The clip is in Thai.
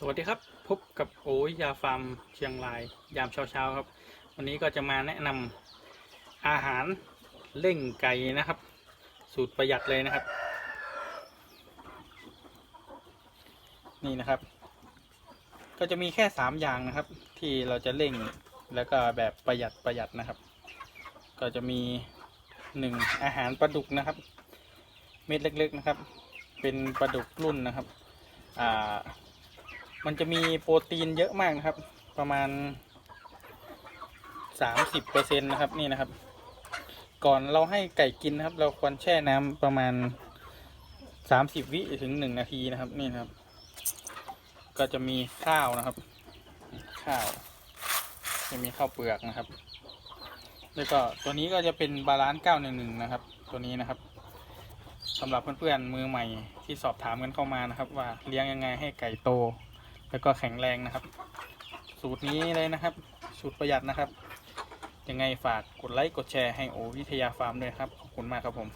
สวัสดีครับ พบกับโอยยาฟาร์มเชียงราย ยามเช้าๆครับ วันนี้ก็จะมาแนะนำอาหารเล่งไก่นะครับ สูตรประหยัดเลยนะครับ นี่นะครับ ก็จะมีแค่สามอย่างนะครับ ที่เราจะเล่งแล้วก็แบบประหยัดประหยัดนะครับ ก็จะมีหนึ่งอาหารปลาดุกนะครับ เม็ดเล็กๆนะครับ เป็นปลาดุกรุ่นนะครับอ่า มันจะมีโปรตีนเยอะมากนะครับ ประมาณสามสิบเปอร์เซ็นต์นะครับนี่นะครับ ก่อนเราให้ไก่กินนะครับ เราควรแช่น้ำประมาณสามสิบวิถึงหนึ่งนาทีนะครับนี่นะครับ ก็จะมีข้าวนะครับ ข้าว จะมีข้าวเปลือกนะครับ แล้วก็ตัวนี้ก็จะเป็นบาลานซ์เก้าหนึ่งหนึ่งนะครับ ตัวนี้นะครับสำหรับเพื่อนๆมือใหม่ที่สอบถามกันเข้ามานะครับ ว่าเลี้ยงยังไงให้ไก่โต แล้วก็แข็งแรงนะครับ สูตรนี้เลยนะครับสูตรประหยัดนะครับ ยังไงฝากกดไลค์กดแชร์ให้โอวิทยาฟาร์มด้วยครับ ขอบคุณมากครับผม